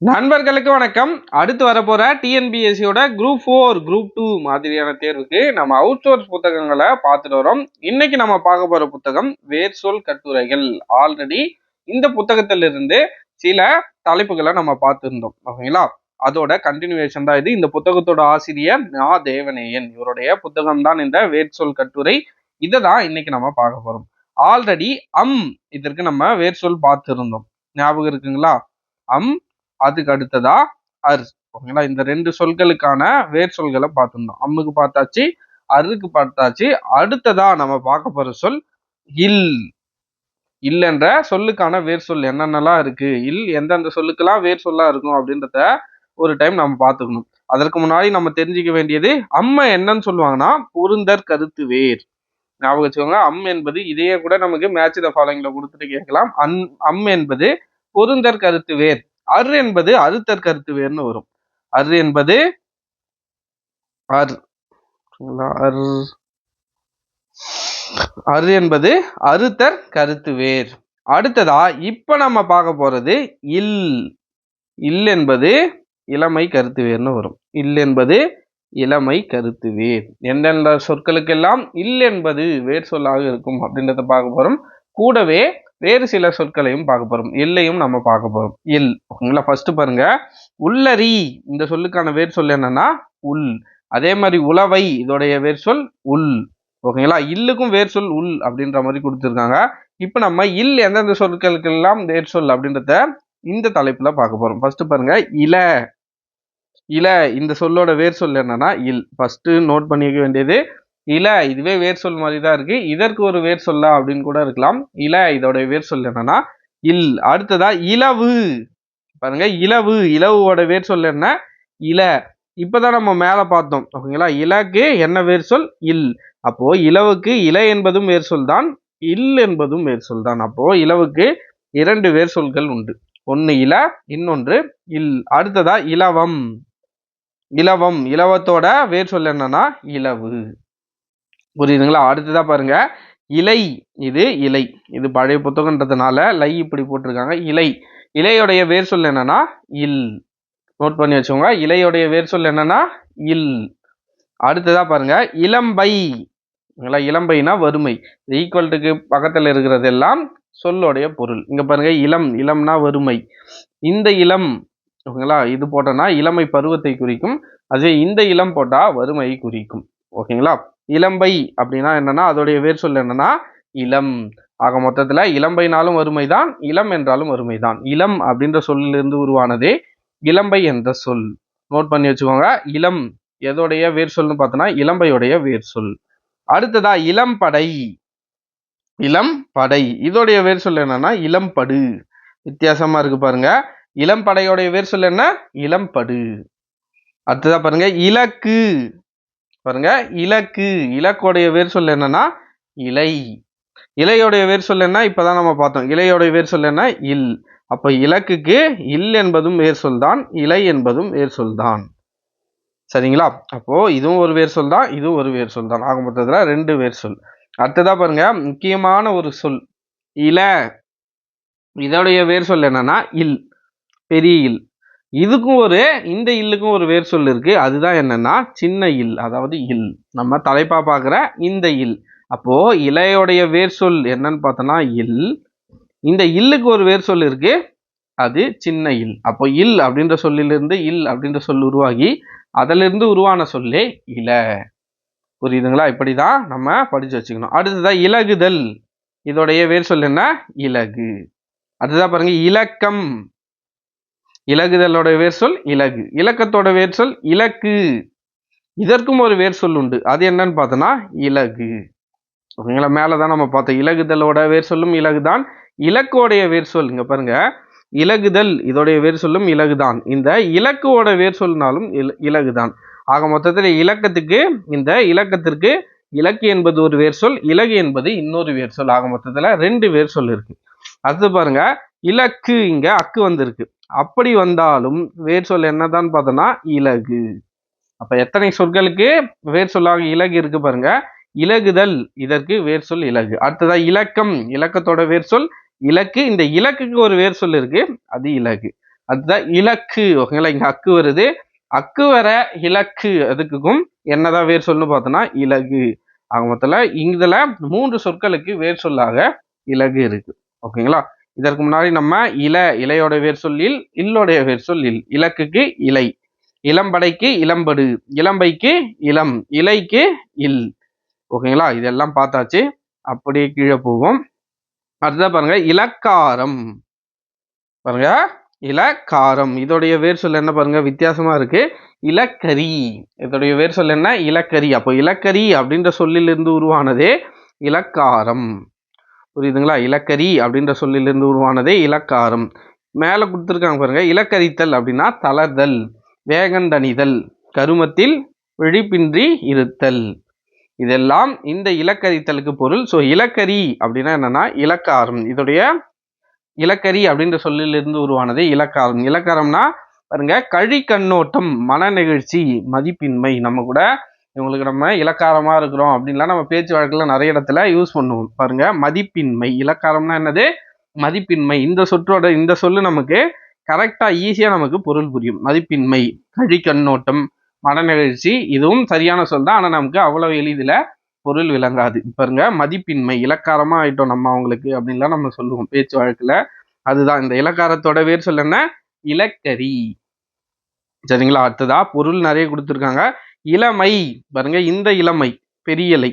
நண்பர்களுக்கு வணக்கம். அடுத்து வரப்போற டிஎன்பிஎஸ்சியோட குரூப் ஃபோர் குரூப் டூ மாதிரியான தேர்வுக்கு நம்ம அவுட் சோர்ஸ் புத்தகங்களை பார்த்துட்டு வரோம். இன்னைக்கு நம்ம பார்க்க போற புத்தகம் வேர் சொல் கட்டுரைகள். ஆல்ரெடி இந்த புத்தகத்திலிருந்து சில தலைப்புகளை நம்ம பார்த்துருந்தோம். ஓகேங்களா? அதோட கண்டினியூவேஷன் தான் இது. இந்த புத்தகத்தோட ஆசிரியர் நா. தேவநேயன் இவருடைய புத்தகம் தான் இந்த வேர் சொல் கட்டுரை. இதை தான் இன்னைக்கு நம்ம பார்க்க போறோம். ஆல்ரெடி அம் இதற்கு நம்ம வேர் சொல் பார்த்துருந்தோம். ஞாபகம் இருக்குங்களா? அம் அதுக்கு அடுத்ததா அர் ஓகேங்களா? இந்த ரெண்டு சொல்களுக்கான வேர் சொல்களை பார்த்துருந்தோம் அம்முக்கு பார்த்தாச்சு அருக்கு பார்த்தாச்சு. அடுத்ததா நம்ம பார்க்க போற சொல் இல். இல்லைன்ற சொல்லுக்கான வேர் சொல் என்னென்னலாம் இருக்கு? இல் எந்தெந்த சொல்லுக்கெல்லாம் வேர் சொல்லா இருக்கும் அப்படின்றத ஒரு டைம் நம்ம பார்த்துக்கணும். அதற்கு முன்னாடி நம்ம தெரிஞ்சுக்க வேண்டியது அம்மை என்னன்னு சொல்லுவாங்கன்னா பொருந்தர் கருத்து வேர். ஞாபகம் வச்சுக்கோங்க அம் என்பது இதையே கூட நமக்கு மேட்ச் த ஃபாலோயிங்ல கொடுத்துட்டு கேட்கலாம். அன் அம் என்பது பொருந்தர் கருத்து வேர். அர் என்பது அறுத்தற் கருத்து வேர்னு வரும். அர் என்பது அர் அர். அர் என்பது அறுத்தற் கருத்து வேர். அடுத்ததா இப்ப நம்ம பார்க்க போறது இல். இல் என்பது இளமை கருத்து வேர்னு வரும். இல் என்பது இளமை கருத்து வேர். எந்தெந்த சொற்களுக்கெல்லாம் இல் என்பது வேர் சொல்லாக இருக்கும் அப்படின்றத பார்க்க போறோம். கூடவே வேறு சில சொற்களையும் பார்க்க போகிறோம் எல்லையும் நம்ம பார்க்க போகிறோம் எல். ஓகேங்களா? ஃபர்ஸ்ட் பாருங்க. உள்ளரி இந்த சொல்லுக்கான வேர் சொல் என்னன்னா உள். அதே மாதிரி உளவை இதோடைய வேர் சொல் உள். ஓகேங்களா? இல்லுக்கும் வேர் சொல் உள் அப்படின்ற மாதிரி கொடுத்துருக்காங்க. இப்போ நம்ம இல் எந்தெந்த சொற்களுக்கெல்லாம் வேர் சொல் அப்படின்றத இந்த தலைப்புல பார்க்க போறோம். ஃபர்ஸ்ட் பாருங்க. இல. இல இந்த சொல்லோட வேர் சொல் என்னன்னா இல். ஃபர்ஸ்ட் நோட் பண்ணிக்க வேண்டியது இல இதுவே வேர் சொல் மாதிரி தான் இருக்கு. இதற்கு ஒரு வேர் சொல்லா அப்படின்னு கூட இருக்கலாம். இல இதோட வேர் சொல் என்னன்னா இல். அடுத்ததா இலவு. பாருங்க இலவு. இலவோட வேர் சொல் என்ன? இல. இப்பதான் நம்ம மேல பார்த்தோம். ஓகேங்களா? இலக்கு என்ன வேர் சொல்? இல். அப்போ இலவுக்கு இல என்பதும் வேர் சொல் தான் இல் என்பதும் வேர் சொல் தான் அப்போ இலவுக்கு இரண்டு வேர் சொல்கள் உண்டு. ஒன்று இல இன்னொன்று இல். அடுத்ததா இலவம். இலவம். இலவத்தோட வேர் சொல் என்னன்னா இலவு. புரியுதுங்களா? அடுத்ததா பாருங்க. இலை. இது இலை. இது பழைய புத்தகன்றதுனால லை இப்படி போட்டிருக்காங்க. இலை. இலையுடைய வேர் சொல் என்னன்னா இல். நோட் பண்ணி வச்சுக்கோங்க. இலையுடைய வேர் சொல் என்னன்னா இல். அடுத்ததா பாருங்க. இளம்பை. இளம்பைனா வறுமை. ஈக்குவல்ட்டுக்கு பக்கத்தில் இருக்கிறது எல்லாம் சொல்லுடைய பொருள். இங்க பாருங்க. இளம். இளம்னா வறுமை. இந்த இளம். ஓகேங்களா? இது போட்டோன்னா இளமை பருவத்தை குறிக்கும். அதே இந்த இளம் போட்டா வறுமையை குறிக்கும். ஓகேங்களா? இளம்பை அப்படின்னா என்னன்னா அதோடைய வேர் சொல் என்னன்னா இளம். ஆக மொத்தத்துல இளம்பைனாலும் வறுமைதான் இளம் என்றாலும் வறுமைதான் இளம் அப்படின்ற சொல்லிலிருந்து உருவானதே இளம்பை என்ற சொல். நோட் பண்ணி வச்சுக்கோங்க. இளம் எதோடைய வேர் சொல்னு பார்த்தோன்னா இளம்பையுடைய வேர் சொல். அடுத்ததா இளம்படை இளம் படை. இதோடைய வேர் சொல் என்னன்னா இளம்படு வித்தியாசமா இருக்கு பாருங்க. இளம்படையோடைய வேர் சொல் என்ன? இளம்படு அடுத்ததா பாருங்க இலக்கு. பாருங்க இலக்கு. இலக்கோடைய வேர் சொல் என்னன்னா இலை. இலையோடைய வேர் சொல் என்ன? இப்பதான் நம்ம பார்த்தோம். இலையோடைய வேர் சொல் என்ன? இல். அப்ப இலக்குக்கு இல் என்பதும் வேர் சொல் தான் இலை என்பதும் வேர் சொல் தான். சரிங்களா? அப்போ இதுவும் ஒரு வேர் சொல் தான் இதுவும் ஒரு வேர் சொல் தான். ஆக மொத்தத்தில் ரெண்டு வேர் சொல். அடுத்ததா பாருங்க முக்கியமான ஒரு சொல் இல. இதோடைய வேர் சொல் என்னன்னா இல். பெரிய இல். இதுக்கும் ஒரு இந்த இல்லுக்கும் ஒரு வேர் சொல் இருக்கு. அதுதான் என்னன்னா சின்ன இல் அதாவது இல். நம்ம தலைப்பா பார்க்குற இந்த இல். அப்போ இலையோடைய வேர் சொல் என்னன்னு பார்த்தோம்னா இல். இந்த இல்லுக்கு ஒரு வேர் சொல் இருக்கு. அது சின்ன இல். அப்போ இல் அப்படின்ற சொல்லிலிருந்து இல் அப்படின்ற சொல் உருவாகி அதிலிருந்து உருவான சொல்லே இல. புரியுதுங்களா? இப்படிதான் நம்ம படிச்சு வச்சுக்கணும். அடுத்ததான் இலகுதல். இதோடைய வேர் சொல் என்ன? இலகு. அடுத்ததான் பாருங்க இலக்கம். இலகுதலோட வேர் சொல் இலகு. இலக்கத்தோட வேர் சொல் இலக்கு. இதற்கும் ஒரு வேர் சொல் உண்டு. அது என்னன்னு பார்த்தோன்னா இலகு. ஓகேங்களா? மேலதான் நம்ம பார்த்தோம். இலகுதலோட வேர் சொல்லும் இலகுதான். இலக்கோடைய வேர் சொல் இங்க பாருங்க. இலகுதல் இதோடைய வேர் சொல்லும் இலகுதான். இந்த இலக்குவோட வேர் சொல்னாலும் இலகுதான். ஆக மொத்தத்தில் இலக்கத்துக்கு இந்த இலக்கத்திற்கு இலக்கு என்பது ஒரு வேர் சொல் இலகு என்பது இன்னொரு வேர் சொல். ஆக மொத்தத்தில் ரெண்டு வேர் சொல் இருக்கு. அடுத்து பாருங்க. இலக்கு இங்க அக்கு வந்திருக்கு. அப்படி வந்தாலும் வேர் சொல் என்னதான் பார்த்தோன்னா இலகு. அப்ப எத்தனை சொற்களுக்கு வேர் சொல்லாக இலகு இருக்கு பாருங்க. இலகுதல் இதற்கு வேர் சொல் இலகு. அடுத்ததா இலக்கம் இலக்கத்தோட வேர் சொல் இலக்கு. இந்த இலக்குக்கு ஒரு வேர் சொல் இருக்கு அது இலகு. அதுதான் இலக்கு ஓகேங்களா இங்க அக்கு வருது. அக்கு வர இலக்கு அதுக்கும் என்னதான் வேர் சொல்னு பார்த்தோன்னா இலகு. ஆக மொத்தத்தில் இதில் மூன்று சொற்களுக்கு வேர் சொல்லாக இலகு இருக்கு. ஓகேங்களா? இதற்கு முன்னாடி நம்ம இல இலையோட வேர் சொல்லில் இல்லோடைய வேர் சொல்லில். இலக்குக்கு இலை. இளம்படைக்கு இளம்படு. இளம்பைக்கு இளம். இலைக்கு இல். ஓகேங்களா? இதெல்லாம் பார்த்தாச்சு. அப்படியே கீழே போவோம். அடுத்ததான் பாருங்க இலக்காரம். பாருங்க இலக்காரம். இதோடைய வேர் சொல் என்ன பாருங்க? வித்தியாசமா இருக்கு. இலக்கரி. இதோடைய வேர் சொல் என்ன? இலக்கரி. அப்போ இலக்கரி அப்படின்ற சொல்லிலிருந்து உருவானதே இலக்காரம். புரியுதுங்களா? இலக்கரி அப்படின்ற சொல்லிலிருந்து உருவானதே இலக்காரம். மேலே கொடுத்துருக்காங்க பாருங்க இலக்கரித்தல் அப்படின்னா தளர்தல் வேகந்தணிதல் கருமத்தில் விழிப்பின்றி இருத்தல். இதெல்லாம் இந்த இலக்கரித்தலுக்கு பொருள். ஸோ இலக்கரி அப்படின்னா என்னன்னா இலக்காரம். இதோடைய இலக்கரி அப்படின்ற சொல்லிலிருந்து உருவானது இலக்காரம். இலக்காரம்னா பாருங்க கழி கண்ணோட்டம் மன நெகிழ்ச்சி மதிப்பின்மை. நம்ம கூட இவங்களுக்கு நம்ம இலக்காரமாக இருக்கிறோம் அப்படின்லாம் நம்ம பேச்சு வழக்கில் நிறைய இடத்துல யூஸ் பண்ணுவோம். பாருங்க மதிப்பின்மை. இலக்காரம்னா என்னது? மதிப்பின்மை. இந்த சொற்றோட இந்த சொல்லு நமக்கு கரெக்டாக ஈஸியாக நமக்கு பொருள் புரியும். மதிப்பின்மை கழி கண்ணோட்டம் மனநிகழ்ச்சி இதுவும் சரியான சொல் தான். ஆனால் நமக்கு அவ்வளோ எளிதில் பொருள் விளங்காது. பாருங்க மதிப்பின்மை. இலக்காரமாக ஆயிட்டோம் நம்ம அவங்களுக்கு அப்படின்லாம் நம்ம சொல்லுவோம் பேச்சு வழக்கில். அதுதான். இந்த இலக்காரத்தோட வேர் சொல்ல இலக்கரி. சரிங்களா? அடுத்ததா பொருள் நிறைய கொடுத்துருக்காங்க. இளமை. பாருங்க இந்த இளமை பெரியலை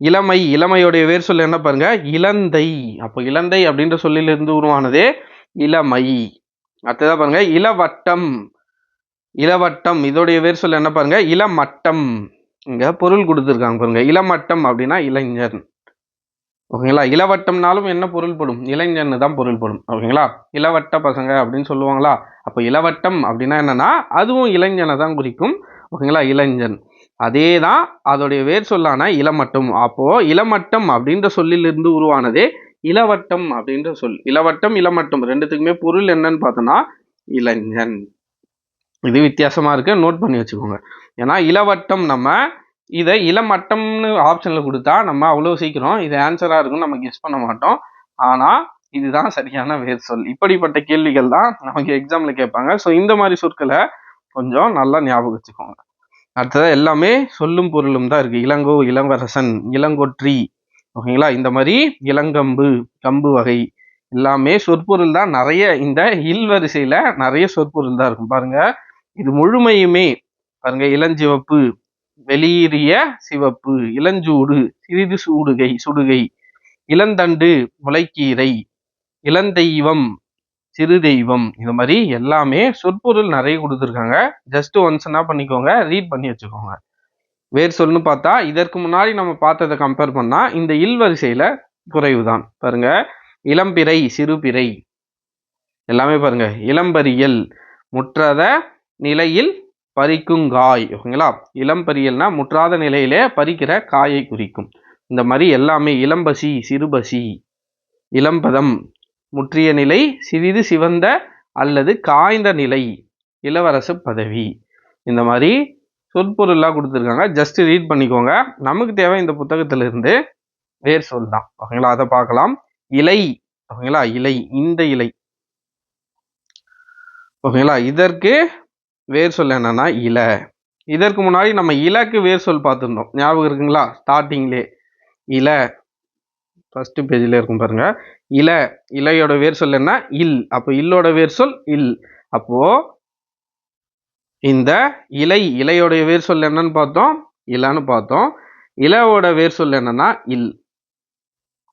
இளமை இளமையுடைய வேர் சொல்ல என்ன பாருங்க? இளந்தை. அப்போ இளந்தை அப்படின்ற சொல்லிலிருந்து உருவானதே இளமை. அடுத்ததா பாருங்க இளவட்டம். இளவட்டம் இதோடைய வேர் சொல்ல என்ன பாருங்க? இளமட்டம். இங்க பொருள் கொடுத்துருக்காங்க பாருங்க இளமட்டம் அப்படின்னா இளைஞன் ஓகேங்களா? இளவட்டம்னாலும் என்ன பொருள்படும் இளைஞன்னு தான் பொருள்படும் ஓகேங்களா? இளவட்ட பசங்க அப்படின்னு சொல்லுவாங்களா? அப்போ இளவட்டம் அப்படின்னா என்னன்னா அதுவும் இளைஞனை தான் குறிக்கும். ஓகேங்களா? இளைஞன். அதே தான் அதோடைய வேர் சொல்லான இளமட்டம். அப்போது இளமட்டம் அப்படின்ற சொல்லிலிருந்து உருவானதே இளவட்டம் அப்படின்ற சொல். இளவட்டம் இளமட்டம் ரெண்டுத்துக்குமே பொருள் என்னன்னு பார்த்தோன்னா இளைஞன். இது வித்தியாசமாக இருக்கு. நோட் பண்ணி வச்சுக்கோங்க. ஏன்னா இளவட்டம் நம்ம இதை இளமட்டம்னு ஆப்ஷனில் கொடுத்தா நம்ம அவ்வளோ சீக்கிரம் இது ஆன்சராக இருக்கும்னு நம்ம கெஸ் பண்ண மாட்டோம். ஆனால் இதுதான் சரியான வேர் சொல். இப்படிப்பட்ட கேள்விகள் தான் நமக்கு எக்ஸாமில் கேட்பாங்க. ஸோ இந்த மாதிரி சொற்களை கொஞ்சம் நல்லா ஞாபகம் வச்சுக்கோங்க. அடுத்தது எல்லாமே சொல்லும் பொருளும் தான் இருக்குது இளங்கோ இளவரசன் இளங்கொற்றி ஓகேங்களா? இந்த மாதிரி இளங்கம்பு கம்பு வகை எல்லாமே சொற்பொருள் தான். நிறைய இந்த இல் வரிசையில் நிறைய சொற்பொருள் தான் இருக்கும். பாருங்க இது முழுமையுமே பாருங்க இளஞ்சிவப்பு வெளியேறிய சிவப்பு இளஞ்சூடு சிறிது சூடுகை சுடுகை இளந்தண்டு முளைக்கீரை இளந்தெய்வம் சிறு தெய்வம். இந்த மாதிரி எல்லாமே சொற்பொருள் நிறைய கொடுத்துருக்காங்க. ஜஸ்ட் ஒன்ஸ் என்ன பண்ணிக்கோங்க. ரீட் பண்ணி வச்சுக்கோங்க. வேர் சொல்லுன்னு பார்த்தா இதற்கு முன்னாடி நம்ம பார்த்ததை கம்பேர் பண்ணால் இந்த இல் குறைவு தான் பாருங்க இளம்பிறை சிறுபிறை எல்லாமே பாருங்க. இளம்பரியல் முற்றாத நிலையில் பறிக்கும் காய். ஓகேங்களா? இளம்பரியல்னா முற்றாத நிலையிலே பறிக்கிற காயை குறிக்கும். இந்த மாதிரி எல்லாமே இளம்பசி சிறுபசி. இளம்பதம் முற்றிய நிலை சிறிது சிவந்த அல்லது காய்ந்த நிலை. இளவரசு பதவி. இந்த மாதிரி சொற்பொருள்லாம் கொடுத்துருக்காங்க. ஜஸ்ட் ரீட் பண்ணிக்கோங்க. நமக்கு தேவை இந்த புத்தகத்திலிருந்து வேர் சொல் தான். ஓகேங்களா? அதை பார்க்கலாம். இலை. ஓகேங்களா? இலை. இந்த இலை. ஓகேங்களா? இதற்கு வேர் சொல் என்னன்னா இலை. இதற்கு முன்னாடி நம்ம இலக்கு வேர் சொல் பார்த்துருந்தோம். ஞாபகம் இருக்குங்களா? ஸ்டார்டிங்லே இலை. ஃபஸ்ட்டு பேஜில் இருக்கும் பாருங்கள் இல இலையோட வேர் சொல் என்ன? இல். அப்போ இல்லோட வேர் சொல் இல். அப்போ இந்த இலை இலையோடைய வேர் சொல் என்னன்னு பார்த்தோம். இலன்னு பார்த்தோம். இலவோட வேர் சொல் என்னன்னா இல்.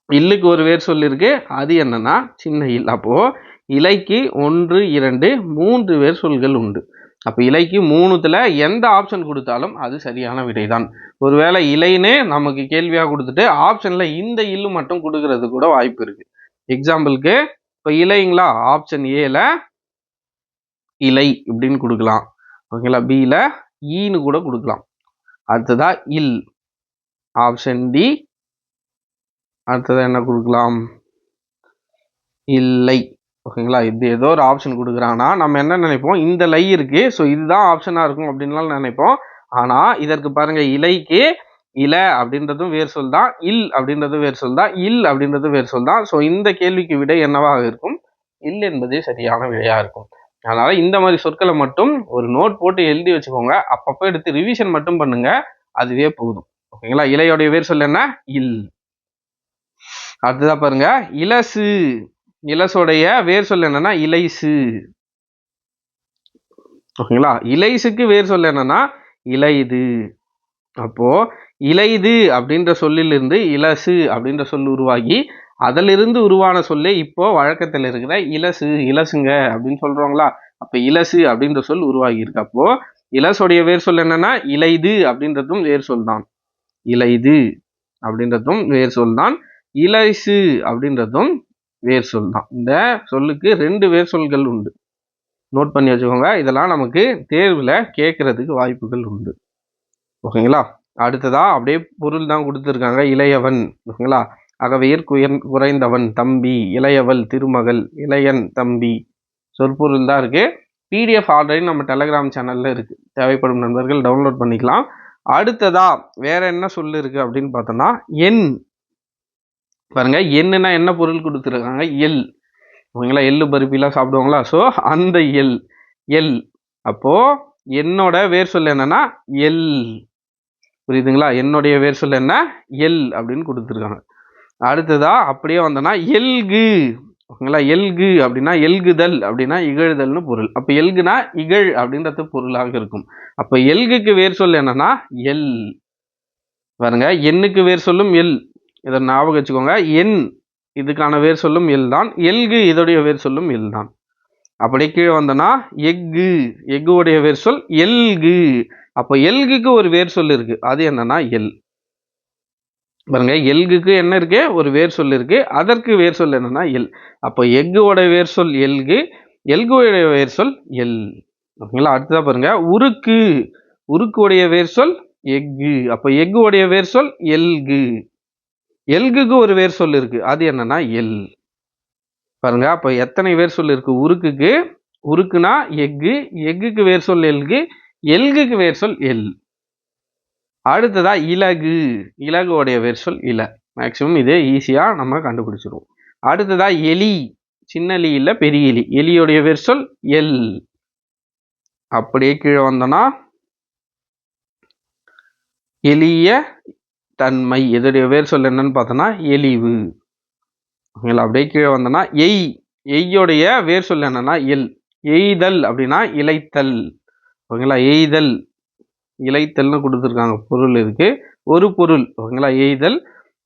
இல்லுக்கு ஒரு வேர் சொல் இருக்கு. அது என்னன்னா சின்ன இல். அப்போ இலைக்கு ஒன்று இரண்டு மூன்று வேர் சொல்கள் உண்டு. அப்போ இலைக்கு மூணுத்தில் எந்த ஆப்ஷன் கொடுத்தாலும் அது சரியான விடைதான். ஒருவேளை இலைன்னு நமக்கு கேள்வியாக கொடுத்துட்டு ஆப்ஷனில் இந்த இல்லு மட்டும் கொடுக்கறது கூட வாய்ப்பு இருக்கு. எக்ஸாம்பிளுக்கு இப்போ இலைங்களா? ஆப்ஷன் ஏல இலை இப்படின்னு கொடுக்கலாம். ஓகேங்களா பியில் ஈன்னு கூட கொடுக்கலாம். அடுத்ததா இல். ஆப்ஷன் டி அடுத்ததா என்ன கொடுக்கலாம்? இல்லை. ஓகேங்களா இது ஏதோ ஒரு ஆப்ஷன் கொடுக்குறாங்கன்னா நம்ம என்ன நினைப்போம்? இந்த லை இருக்கு. ஸோ இதுதான் ஆப்ஷனாக இருக்கும் அப்படின்லாம் நினைப்போம். ஆனால் இதற்கு பாருங்கள் இலைக்கு இல அப்படின்றதும் வேர் சொல் தான் இல் அப்படின்றதும் வேர் சொல் தான் இல் அப்படின்றதும் வேர் சொல் தான். ஸோ இந்த கேள்விக்கு விடை என்னவாக இருக்கும்? இல் என்பதே சரியான விடையாக இருக்கும். அதனால இந்த மாதிரி சொற்களை மட்டும் ஒரு நோட் போட்டு எழுதி வச்சுக்கோங்க. அப்பப்போ எடுத்து ரிவிஷன் மட்டும் பண்ணுங்க. அதுவே போதும். ஓகேங்களா இலையோடைய வேர் சொல் என்ன? இல். அடுத்ததா பாருங்க. இலசு. இலசோடைய வேர் சொல் என்னன்னா இலைசு. ஓகேங்களா இலைசுக்கு வேர் சொல் என்னன்னா இலைது. அப்போ இலைது அப்படின்ற சொல்லிலிருந்து இலசு அப்படின்ற சொல் உருவாகி அதிலிருந்து உருவான சொல்லே இப்போ வழக்கத்தில் இருக்கிற இலசு இலசுங்க அப்படின்னு சொல்கிறோங்களா அப்ப இலசு அப்படின்ற சொல் உருவாகி இருக்கு அப்போ இலசுடைய வேர் சொல் என்னன்னா இலைது அப்படின்றதும் வேர் சொல் தான். இலைது அப்படின்றதும் வேர் சொல் தான். இலசு அப்படின்றதும் வேர் சொல் தான். இந்த சொல்லுக்கு ரெண்டு வேர் சொல்கள் உண்டு. நோட் பண்ணி வச்சுக்கோங்க. இதெல்லாம் நமக்கு தேர்வில் கேட்கறதுக்கு வாய்ப்புகள் உண்டு. ஓகேங்களா? அடுத்ததா அப்படியே பொருள் தான் கொடுத்துருக்காங்க. இளையவன் ஓகேங்களா அகவையர் குயர் குறைந்தவன் தம்பி இளையவள் திருமகள் இளையன் தம்பி. சொற்பொருள் தான் இருக்குது பிடிஎஃப் ஆல்ரெடி நம்ம டெலகிராம் சேனலில் இருக்குது தேவைப்படும் நண்பர்கள் டவுன்லோட் பண்ணிக்கலாம். அடுத்ததா வேற என்ன சொல்லு இருக்குது அப்படின்னு பார்த்தோம்னா எண். பாருங்கள் எண்ணுனா என்ன பொருள் கொடுத்துருக்காங்க? எல். ஓகேங்களா எள்ளு பருப்பிலாம் சாப்பிடுவாங்களா? ஸோ அந்த எல். எல். அப்போது என்னோட வேர் சொல் என்னென்னா எல். புரியுதுங்களா? என்னுடைய வேர் சொல் என்ன? எல் அப்படின்னு கொடுத்துருக்காங்க. அடுத்ததா அப்படியே வந்தோன்னா எல்கு. ஓகேங்களா? எல்கு அப்படின்னா எல்குதல் அப்படின்னா இகழ்தல்னு பொருள். அப்போ எல்குனா இகழ் அப்படின்றது பொருளாக இருக்கும். அப்போ எல்குக்கு வேர் சொல் என்னன்னா எல். பாருங்க எண்ணுக்கு வேர் சொல்லும் எல். இதை ஞாபகம் வச்சுக்கோங்க. எண் இதுக்கான வேர் சொல்லும் எல் தான். எல்கு இதோடைய வேர் சொல்லும் எல் தான். அப்படியே கீழே வந்தோன்னா எஃகு. எஃகுடைய வேர் சொல் எல்கு. அப்போ எல்குக்கு ஒரு வேர் சொல் இருக்கு. அது என்னன்னா எல். பாருங்க எல்குக்கு என்ன இருக்கு? ஒரு வேர் சொல் இருக்கு. அதற்கு வேர் சொல் என்னன்னா எல். அப்போ எக்குவோட வேர் சொல் எல்கு எல்குடைய வேர் சொல் எல். ஓகேங்களா? அடுத்ததா பாருங்க உருக்கு. உருக்குடைய வேர் சொல் எஃகு. அப்போ எஃகுடைய வேர் சொல் எல்கு. எல்குக்கு ஒரு வேர் சொல் இருக்கு. அது என்னன்னா எல். பாருங்க அப்போ எத்தனை வேர் சொல் இருக்கு? உருக்குக்கு. உருக்குனா எஃகு. எஃகுக்கு வேர் சொல் எல்கு. எல்குக்கு வேர் சொல் எல். அடுத்ததா இலகு. இலகுவோடைய வேர் சொல் இல. மேக்சிமம் இதே ஈஸியாக நம்ம கண்டுபிடிச்சிருவோம். அடுத்ததா எலி. சின்ன எலி இல்லை பெரிய எலி. எலியோடைய வேர் சொல் எல். அப்படியே கீழே வந்தோம்னா எளிய தன்மை. இதோடைய வேர் சொல் என்னன்னு பார்த்தோன்னா எலிவு ஓகேங்களா அப்படியே கீழே வந்தோம்னா எய். எய்யோடைய வேர் சொல் என்னன்னா எல். எய்தல் அப்படின்னா இலைத்தல் ஓகேங்களா? எய்தல் இலைத்தல்னு கொடுத்துருக்காங்க. பொருள் இருக்குது ஒரு பொருள். ஓகேங்களா? எய்தல்.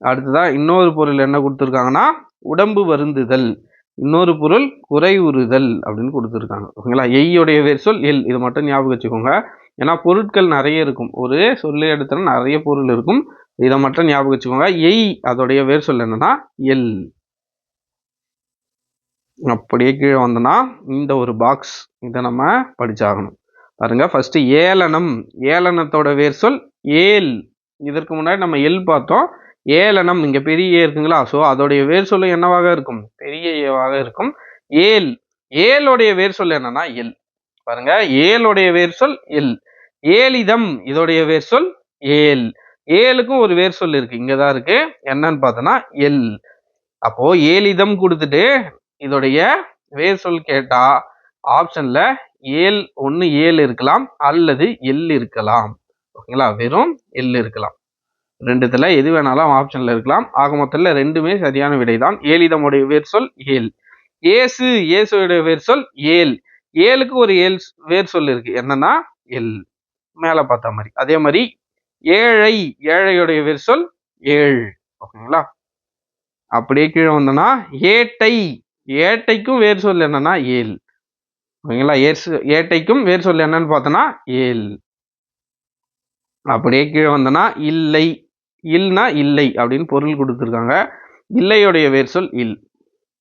அடுத்ததா இன்னொரு பொருள் என்ன கொடுத்துருக்காங்கன்னா உடம்பு வருந்துதல். இன்னொரு பொருள் குறைவுறுதல் அப்படின்னு கொடுத்துருக்காங்க. ஓகேங்களா? எய்யுடைய வேர் சொல் எல். இது மட்டும் ஞாபகம் வச்சுக்கோங்க. ஏன்னா பொருட்கள் நிறைய இருக்கும். ஒரு சொல்லு எடுத்தா நிறைய பொருள் இருக்கும். இதை மட்டும் ஞாபகம் வச்சுக்கோங்க. எய் அதோடைய வேர் சொல் என்னன்னா எல். அப்படியே கீழே வந்தோன்னா இந்த ஒரு பாக்ஸ் இதை நம்ம படிச்சாகணும். பாருங்க ஃபர்ஸ்ட் ஏளனம். ஏளனத்தோட வேர் சொல் ஏல். இதற்கு முன்னாடி நம்ம எல் பார்த்தோம். ஏளனம் இங்க பெரிய ஏ இருக்குங்களா? ஸோ அதோடைய வேர் சொல்லு என்னவாக இருக்கும்? பெரிய ஏவாக இருக்கும். ஏல். ஏலோடைய வேர் சொல் என்னன்னா எல். பாருங்க ஏலுடைய வேர் சொல் எல். ஏலிதம் இதோடைய வேர் சொல் ஏல். ஏலுக்கும் ஒரு வேர் சொல் இருக்கு இங்கதான் இருக்கு. என்னன்னு பார்த்தோன்னா எல். அப்போ ஏலிதம் கொடுத்துட்டு இதோடைய வேர் சொல் கேட்டா ஆப்ஷன்ல ஏல் ஒன்று ஏல் இருக்கலாம் அல்லது எல் இருக்கலாம். ஓகேங்களா? வெறும் எல் இருக்கலாம். ரெண்டுத்துல எது வேணாலும் ஆப்ஷன்ல இருக்கலாம். ஆக மொத்தத்தில் ரெண்டுமே சரியான விடைதான் ஏலிதமுடைய வேர் சொல் ஏல். ஏசு ஏசுடைய வேர் சொல் ஏல். ஏழுக்கு ஒரு ஏல் வேர் சொல் இருக்கு. என்னன்னா எல். மேலே பார்த்த மாதிரி. அதே மாதிரி ஏழை ஏழையுடைய வேர் சொல் ஏழ். ஓகேங்களா? அப்படியே கீழே வந்தோம்னா ஏட்டை. ஏட்டைக்கும் வேர் சொல் என்னன்னா ஏல். ஓகேங்களா? ஏர் ஏட்டைக்கும் வேர் சொல் என்னன்னு பார்த்தோன்னா ஏல். அப்படியே கீழே வந்தோன்னா இல்லை. இல்னா இல்லை அப்படின்னு பொருள் கொடுத்துருக்காங்க. இல்லையுடைய வேர் சொல் இல்.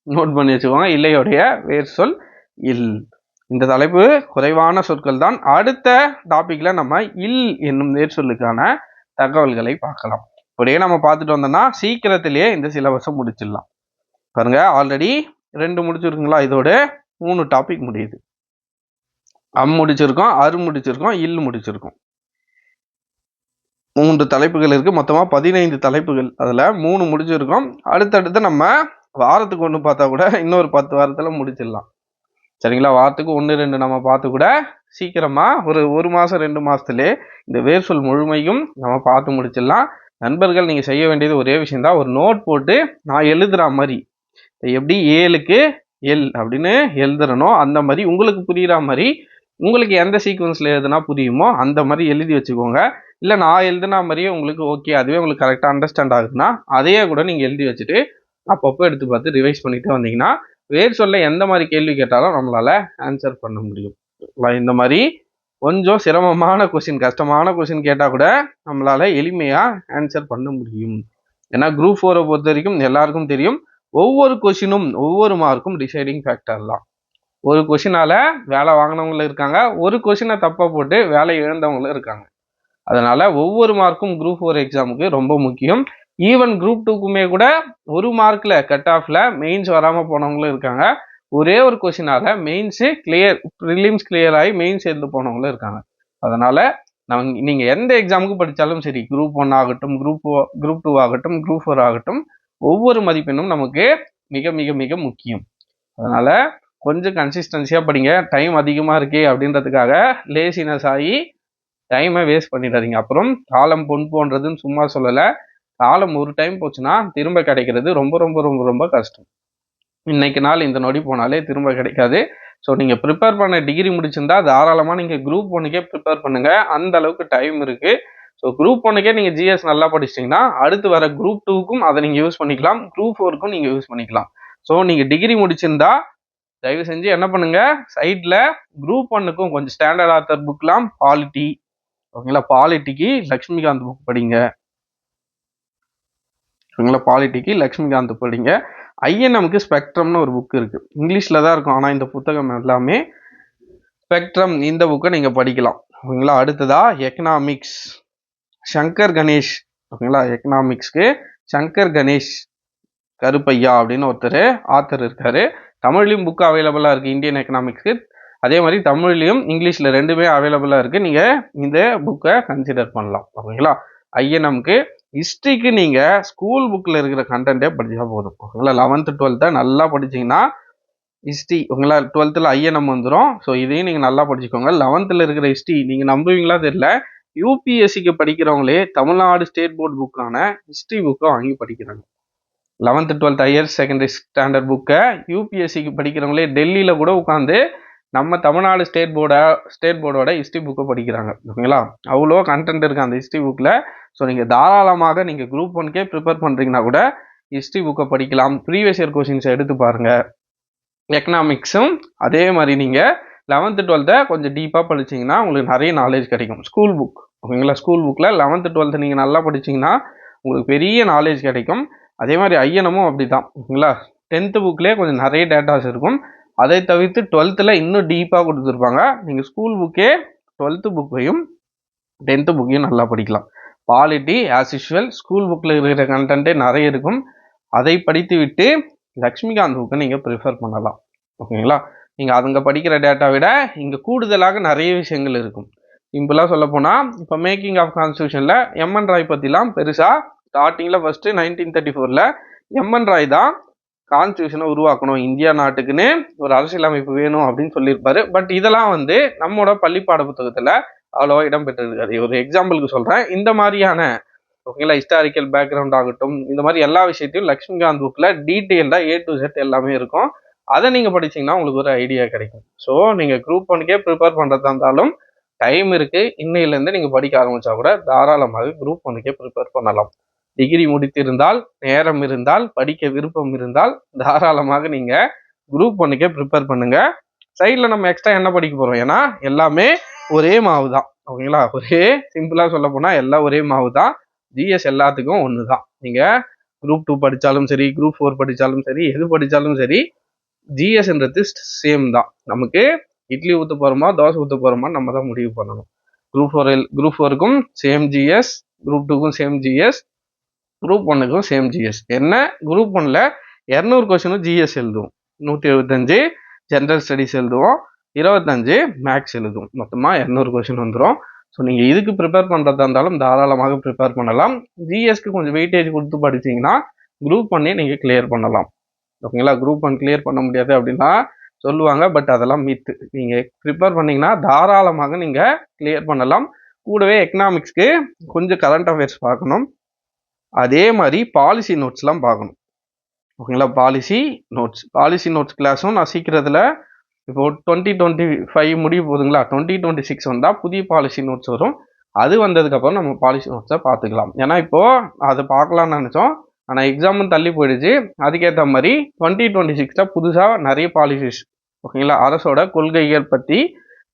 நோட் பண்ணி வச்சுக்கோங்க. இல்லையுடைய வேர் சொல் இல். இந்த தலைப்பு குறைவான சொற்கள் தான் அடுத்த டாப்பிக்கில் நம்ம இல் என்னும் வேர் சொல்லுக்கான தகவல்களை பார்க்கலாம். இப்படியே நம்ம பார்த்துட்டு வந்தோம்னா சீக்கிரத்திலேயே இந்த சிலபஸை முடிச்சிடலாம். பாருங்க ஆல்ரெடி ரெண்டு முடிச்சிருக்குங்களா? இதோட மூணு டாபிக் முடியுது. அம் முடிச்சிருக்கோம் அரு முடிச்சிருக்கோம் இல் முடிச்சிருக்கோம். மூன்று தலைப்புகள் இருக்கு. மொத்தமா பதினைந்து தலைப்புகள். அதுல மூணு முடிச்சிருக்கோம். அடுத்தடுத்து நம்ம வாரத்துக்கு ஒன்று பார்த்தா கூட இன்னொரு பத்து வாரத்தில் முடிச்சிடலாம். சரிங்களா? வாரத்துக்கு ஒன்று ரெண்டு நம்ம பார்த்து கூட சீக்கிரமாக ஒரு ஒரு மாதம் ரெண்டு மாதத்துலேயே இந்த வேர்சொல் முழுமையும் நம்ம பார்த்து முடிச்சிடலாம். நண்பர்கள் நீங்கள் செய்ய வேண்டியது ஒரே விஷயந்தான் ஒரு நோட் போட்டு நான் எழுதுகிற மாதிரி. எப்படி ஏழுக்கு எல் அப்படின்னு எழுதுறனோ அந்த மாதிரி உங்களுக்கு புரியுற மாதிரி உங்களுக்கு எந்த சீக்வன்ஸில் எழுதுனா புரியுமோ அந்த மாதிரி எழுதி வச்சுக்கோங்க. இல்லை நான் எழுதுனா மாதிரியே உங்களுக்கு ஓகே அதுவே உங்களுக்கு கரெக்டாக அண்டர்ஸ்டாண்ட் ஆகுதுன்னா அதையே கூட நீங்கள் எழுதி வச்சுட்டு அப்பப்போ எடுத்து பார்த்து ரிவைஸ் பண்ணிட்டு வந்தீங்கன்னா வேறு சொல்ல எந்த மாதிரி கேள்வி கேட்டாலும் நம்மளால ஆன்சர் பண்ண முடியும். இந்த மாதிரி கொஞ்சம் சிரமமான கொஸ்டின் கஷ்டமான கொஸ்டின் கேட்டால் கூட நம்மளால் எளிமையாக ஆன்சர் பண்ண முடியும். ஏன்னா குரூப் ஃபோரை பொறுத்த வரைக்கும் எல்லாருக்கும் தெரியும் ஒவ்வொரு கொஷினும் ஒவ்வொரு மார்க்கும் டிசைடிங் ஃபேக்டர் தான். ஒரு கொஷினால வேலை வாங்கினவங்களும் இருக்காங்க. ஒரு கொஷினை தப்பாக போட்டு வேலை இழந்தவங்களும் இருக்காங்க. அதனால் ஒவ்வொரு மார்க்கும் குரூப் ஃபோர் எக்ஸாமுக்கு ரொம்ப முக்கியம். ஈவன் குரூப் டூக்குமே கூட ஒரு மார்க்கில் கட் ஆஃப்ல மெயின்ஸ் வராமல் போனவங்களும் இருக்காங்க. ஒரே ஒரு கொஷினால மெயின்ஸு கிளியர் ப்ரிலிம்ஸ் கிளியர் ஆகி மெயின்ஸ் எழுந்து போனவங்களும் இருக்காங்க. அதனால் நம் நீங்கள் எந்த எக்ஸாமுக்கு படித்தாலும் சரி குரூப் ஒன் ஆகட்டும் குரூப் குரூப் டூ ஆகட்டும் குரூப் ஃபோர் ஆகட்டும் ஒவ்வொரு மதிப்பெண்ணும் நமக்கு மிக மிக மிக முக்கியம். அதனால் கொஞ்சம் கன்சிஸ்டன்சியாக படிங்க. டைம் அதிகமாக இருக்கே அப்படின்றதுக்காக லேசினஸ் ஆகி டைமை வேஸ்ட் பண்ணிடாதீங்க. அப்புறம் காலம் பொன் போன்றதுன்னு சும்மா சொல்லலை. காலம் ஒரு டைம் போச்சுன்னா திரும்ப கிடைக்கிறது ரொம்ப ரொம்ப ரொம்ப ரொம்ப கஷ்டம். இன்னைக்கு நாள் இந்த நொடி போனாலே திரும்ப கிடைக்காது. ஸோ நீங்கள் ப்ரிப்பேர் பண்ண டிகிரி முடிச்சிருந்தா தாராளமாக நீங்கள் குரூப் ஒன்றுக்கே ப்ரிப்பேர் பண்ணுங்கள் அந்த அளவுக்கு டைம் இருக்குது ஸோ குரூப் ஒன்றுக்கே நீங்கள் ஜிஎஸ் நல்லா படிச்சிட்டிங்கன்னா அடுத்து வர குரூப் டூக்கும் அதை நீங்கள் யூஸ் பண்ணிக்கலாம். குரூப் ஃபோருக்கும் நீங்கள் யூஸ் பண்ணிக்கலாம். ஸோ நீங்கள் டிகிரி முடிச்சிருந்தா தயவு செஞ்சு என்ன பண்ணுங்க? சைட்ல குரூப் ஒன்னுக்கும் கொஞ்சம் ஸ்டாண்டர்ட் ஆத்தர் புக்லாம் பாலிட்டி ஓகேங்களா? பாலிட்டிக்கு லக்ஷ்மிகாந்த் புக் படிங்க. ஓகேங்களா? பாலிட்டிக்கு லக்ஷ்மிகாந்த் படிங்க. ஐஎன்எம்க்கு ஸ்பெக்ட்ரம்னு ஒரு புக் இருக்கு. இங்கிலீஷ்ல தான் இருக்கும். ஆனால் இந்த புத்தகம் எல்லாமே ஸ்பெக்ட்ரம் இந்த புக்கை நீங்க படிக்கலாம். ஓகேங்களா? அடுத்ததா எக்கனாமிக்ஸ் சங்கர் கணேஷ். ஓகேங்களா? எக்கனாமிக்ஸ்க்கு சங்கர் கணேஷ் கருப்பையா அப்படின்னு ஒருத்தர் ஆத்தர் இருக்காரு. தமிழ்லையும் புக் அவைலபிளாக இருக்குது இந்தியன் எக்கனாமிக்ஸ்க்கு அதே மாதிரி தமிழ்லையும் இங்கிலீஷில் ரெண்டுமே அவைலபிளாக இருக்குது நீங்கள் இந்த புக்கை கன்சிடர் பண்ணலாம். ஓகேங்களா? ஐஎன்எம்க்கு ஹிஸ்ட்ரிக்கு நீங்கள் ஸ்கூல் புக்கில் இருக்கிற கண்டென்ட்டே படித்தா போதும். ஓகேங்களா? லெவன்த்து டுவெல்த்தை நல்லா படிச்சிங்கன்னா ஹிஸ்ட்ரி உங்களா டுவெல்த்தில் ஐஎன்எம் வந்துடும் ஸோ இதையும் நீங்கள் நல்லா படிச்சுக்கோங்க. லெவன்த்தில் இருக்கிற ஹிஸ்ட்ரி நீங்கள் நம்புவீங்களா தெரியல. யூபிஎஸ்சிக்கு படிக்கிறவங்களே தமிழ்நாடு ஸ்டேட் போர்டு புக்கான ஹிஸ்ட்ரி புக்கை வாங்கி படிக்கிறாங்க. Eleventh twelfth higher secondary standard புக்கை யூபிஎஸ்சிக்கு படிக்கிறவங்களே டெல்லியில் கூட உட்காந்து நம்ம தமிழ்நாடு ஸ்டேட் போர்டை ஸ்டேட் போர்டோட ஹிஸ்ட்ரி புக்கை படிக்கிறாங்க. ஓகேங்களா? அவ்வளோ கண்டென்ட் இருக்குது அந்த ஹிஸ்ட்ரி புக்கில் ஸோ நீங்கள் தாராளமாக நீங்கள் குரூப் ஒன்கே ப்ரிப்பேர் பண்ணுறீங்கன்னா கூட ஹிஸ்ட்ரி புக்கை படிக்கலாம். ப்ரீவியஸ் இயர் கொஷின்ஸை எடுத்து பாருங்கள் எக்கனாமிக்ஸும் அதே மாதிரி நீங்கள் லெவன்த்து டுவெல்த்தை கொஞ்சம் டீப்பாக படிச்சிங்கன்னா உங்களுக்கு நிறைய நாலேஜ் கிடைக்கும். ஸ்கூல் புக் ஓகேங்களா? ஸ்கூல் புக்கில் லெவன்த்து டுவெல்த்து நீங்கள் நல்லா படிச்சிங்கன்னா உங்களுக்கு பெரிய நாலேஜ் கிடைக்கும். அதே மாதிரி ஐயனமும் அப்படி தான் ஓகேங்களா? டென்த்து புக்லேயே கொஞ்சம் நிறைய டேட்டாஸ் இருக்கும். அதை தவிர்த்து டுவெல்த்தில் இன்னும் டீப்பாக கொடுத்துருப்பாங்க. நீங்கள் ஸ்கூல் புக்கே டுவெல்த்து புக்கையும் டென்த்து புக்கையும் நல்லா படிக்கலாம். பாலிட்டி ஆஸ் யூஷுவல் ஸ்கூல் புக்கில் இருக்கிற கண்டென்ட்டே நிறைய இருக்கும். அதை படித்து விட்டு லக்ஷ்மிகாந்த் புக்கை நீங்கள் ப்ரிஃபர் பண்ணலாம். ஓகேங்களா? நீங்கள் அதுங்க படிக்கிற டேட்டா விட இங்கே கூடுதலாக நிறைய விஷயங்கள் இருக்கும். சிம்பிளாக சொல்ல போனால் இப்போ மேக்கிங் ஆஃப் கான்ஸ்டியூஷனில் எம்என் ராய் பற்றிலாம் பெருசாக ஸ்டார்டிங்கில் ஃபஸ்ட்டு நைன்டீன் தேர்ட்டி ஃபோரில் எம்என் ராய் தான் கான்ஸ்டியூஷனை உருவாக்கணும். இந்தியா நாட்டுக்குன்னு ஒரு அரசியலமைப்பு வேணும் அப்படின்னு சொல்லியிருப்பாரு. பட் இதெல்லாம் வந்து நம்மளோட பள்ளிப்பாட புத்தகத்தில் அவ்வளோவா இடம்பெற்றிருக்காது ஒரு எக்ஸாம்பிளுக்கு சொல்கிறேன் இந்த மாதிரியான ஓகேங்களா ஹிஸ்டாரிக்கல் பேக்ரவுண்ட் ஆகட்டும் இந்த மாதிரி எல்லா விஷயத்தையும் லக்ஷ்மிகாந்த் புக்கில் டீட்டெயில்டாக ஏ டு செட் எல்லாமே இருக்கும். அதை நீங்கள் படிச்சிங்கன்னா உங்களுக்கு ஒரு ஐடியா கிடைக்கும். ஸோ நீங்கள் குரூப் ஒன்க்கே ப்ரிப்பேர் பண்ணுறதா இருந்தாலும் டைம் இருக்குது இன்னையிலேருந்து நீங்கள் படிக்க ஆரம்பித்தா கூட தாராளமாக குரூப் ஒன்றுக்கே ப்ரிப்பேர் பண்ணலாம். டிகிரி முடித்திருந்தால் நேரம் இருந்தால் படிக்க விருப்பம் இருந்தால் தாராளமாக நீங்க குரூப் ஒன்றுக்கே ப்ரிப்பேர் பண்ணுங்க. சைடில் நம்ம எக்ஸ்ட்ரா என்ன படிக்க போறோம்? ஏன்னா எல்லாமே ஒரே மாவு தான். ஓகேங்களா? ஒரே சிம்பிளா சொல்ல போனா எல்லாம் ஒரே மாவு தான். ஜிஎஸ் எல்லாத்துக்கும் ஒன்று தான் நீங்க குரூப் டூ படித்தாலும் சரி குரூப் ஃபோர் படித்தாலும் சரி எது படித்தாலும் சரி ஜிஎஸ்ன்றது சேம் தான். நமக்கு இட்லி ஊற்ற போகிறோமா தோசை ஊற்ற போகிறோமா நம்ம தான் முடிவு பண்ணணும். குரூப் ஃபோர் குரூப் ஃபோருக்கும் சேம் ஜிஎஸ் குரூப் டூக்கும் சேம் ஜிஎஸ் குரூப் ஒன்னுக்கும் சேம் ஜிஎஸ் என்ன? குரூப் ஒன்னில் இரநூறு கொஸ்டினும் ஜிஎஸ் எழுதுவோம். நூற்றி எழுபத்தஞ்சு ஜென்ரல் ஸ்டடிஸ் எழுதுவோம். இருபத்தஞ்சு மேக்ஸ் எழுதுவோம். மொத்தமாக இரநூறு கொஸ்டின் வந்துடும் ஸோ நீங்கள் இதுக்கு ப்ரிப்பேர் பண்ணுறதா இருந்தாலும் தாராளமாக ப்ரிப்பேர் பண்ணலாம். ஜிஎஸ்க்கு கொஞ்சம் வெயிட்டேஜ் கொடுத்து படிச்சிங்கன்னா குரூப் ஒன்னே நீங்கள் கிளியர் பண்ணலாம். ஓகேங்களா? குரூப் ஒன் கிளியர் பண்ண முடியாது அப்படின்னா சொல்லுவாங்க. பட் அதெல்லாம் மித்து நீங்கள் ப்ரிப்பேர் பண்ணிங்கன்னா தாராளமாக நீங்கள் கிளியர் பண்ணலாம். கூடவே எக்கனாமிக்ஸ்க்கு கொஞ்சம் கரண்ட் அஃபேர்ஸ் பார்க்கணும். அதே மாதிரி பாலிசி நோட்ஸ்லாம் பார்க்கணும். ஓகேங்களா பாலிசி நோட்ஸ் பாலிசி நோட்ஸ் கிளாஸும் நான் சீக்கிரத்தில் இப்போ டுவெண்ட்டி டுவெண்ட்டி ஃபைவ் முடிய போகுதுங்களா டுவெண்ட்டி டுவெண்ட்டி சிக்ஸ் வந்தால் புதிய பாலிசி நோட்ஸ் வரும். அது வந்ததுக்கப்புறம் நம்ம பாலிசி நோட்ஸை பார்த்துக்கலாம். ஏன்னா இப்போது அதை பார்க்கலாம்னு நினச்சோம். ஆனால் எக்ஸாமும் தள்ளி போயிடுச்சு. அதுக்கேற்ற மாதிரி டுவெண்ட்டி டுவெண்ட்டி சிக்ஸில் புதுசாக நிறைய பாலிசிஸ் ஓகேங்களா அரசோட கொள்கைகள் பற்றி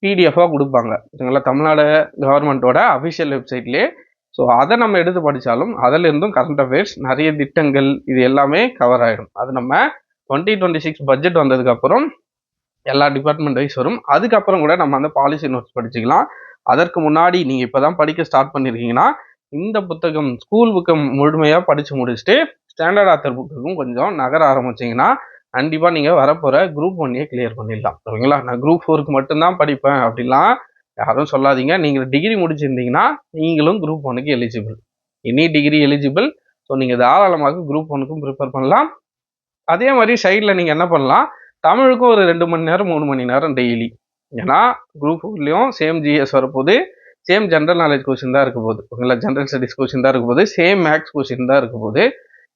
பிடிஎஃபாக கொடுப்பாங்க. ஓகேங்களா தமிழ்நாடு கவர்மெண்ட்டோட அஃபிஷியல் வெப்சைட்லேயே ஸோ அதை நம்ம எடுத்து படித்தாலும் அதிலிருந்தும் கரண்ட் அஃபேர்ஸ் நிறைய திட்டங்கள் இது எல்லாமே கவர் ஆகிடும் அது நம்ம டுவெண்ட்டி டுவெண்ட்டி சிக்ஸ் பட்ஜெட் வந்ததுக்கப்புறம் எல்லா டிபார்ட்மெண்ட் வைஸ் வரும். அதுக்கப்புறம் கூட நம்ம அந்த பாலிசி நோட்ஸ் படிச்சுக்கலாம். அதற்கு முன்னாடி நீங்கள் இப்போ தான் படிக்க ஸ்டார்ட் பண்ணியிருக்கீங்கன்னா இந்த புத்தகம் ஸ்கூல் புக்கை முழுமையாக படித்து முடிச்சுட்டு ஸ்டாண்டர்ட் ஆத்தர் புக்குக்கும் கொஞ்சம் நகர ஆரம்பிச்சிங்கன்னா கண்டிப்பாக நீங்கள் வரப்போகிற குரூப் ஒன்னையே கிளியர் பண்ணிடலாம். சரிங்களா? நான் குரூப் ஃபோருக்கு மட்டும்தான் படிப்பேன் அப்படிலாம் யாரும் சொல்லாதீங்க. நீங்கள் டிகிரி முடிச்சிருந்தீங்கன்னா நீங்களும் குரூப் ஒனுக்கு eligible any degree eligible so நீங்கள் தாராளமாக குரூப் ஒனுக்கும் ப்ரிப்பேர் பண்ணலாம். அதே மாதிரி சைடில் நீங்கள் என்ன பண்ணலாம்? தமிழுக்கும் ஒரு ரெண்டு மணி நேரம் மூணு மணி நேரம் டெய்லி ஏன்னா குரூப்லேயும் சேம் ஜிஎஸ் வரப்போது சேம் ஜென்ரல் நாலேஜ் கொஸ்டின் தான் இருக்க போகுது. ஓகேங்களா ஜென்ரல் ஸ்டடிஸ் கொஸ்டின் தான் இருக்க போகுது. சேம் மேக்ஸ் கொஸ்டின் தான் இருக்க போகுது.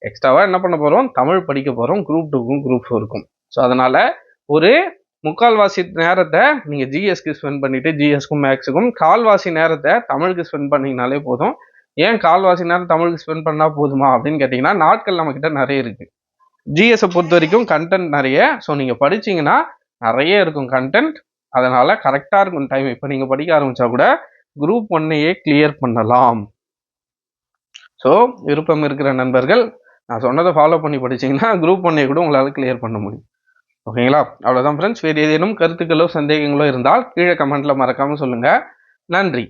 எக்ஸ்ட்ராவாக என்ன பண்ண போகிறோம் தமிழ் படிக்க போகிறோம் குரூப் டூக்கும் குரூப் ஃபோருக்கும் ஸோ அதனால் ஒரு முக்கால்வாசி நேரத்தை நீங்கள் ஜிஎஸ்க்கு ஸ்பெண்ட் பண்ணிவிட்டு ஜிஎஸ்க்கும் மேக்ஸுக்கும் கால்வாசி நேரத்தை தமிழுக்கு ஸ்பெண்ட் பண்ணிங்கனாலே போதும். ஏன் கால்வாசி நேரம் தமிழுக்கு ஸ்பெண்ட் பண்ணால் போதுமா அப்படின்னு கேட்டிங்கன்னா நாட்கள் நம்மக்கிட்ட நிறைய இருக்குது ஜிஎஸை பொறுத்த வரைக்கும் கண்டென்ட் நிறைய. ஸோ நீங்கள் படிச்சீங்கன்னா நிறைய இருக்கும் கண்டென்ட் அதனால் கரெக்டாக இருக்கும் டைம் இப்போ நீங்கள் படிக்க ஆரம்பித்தா கூட குரூப் ஒன்னையே கிளியர் பண்ணலாம். ஸோ விருப்பம் இருக்கிற நண்பர்கள் நான் சொன்னதை ஃபாலோ பண்ணி படிச்சிங்கன்னா குரூப் ஒன்னையை கூட உங்களால் கிளியர் பண்ண முடியும். ஓகேங்களா? அவ்வளோதான் ஃப்ரெண்ட்ஸ் வேறு ஏதேனும் கருத்துக்களோ சந்தேகங்களோ இருந்தால் கீழே கமெண்ட்டில் மறக்காமல் சொல்லுங்கள் நன்றி.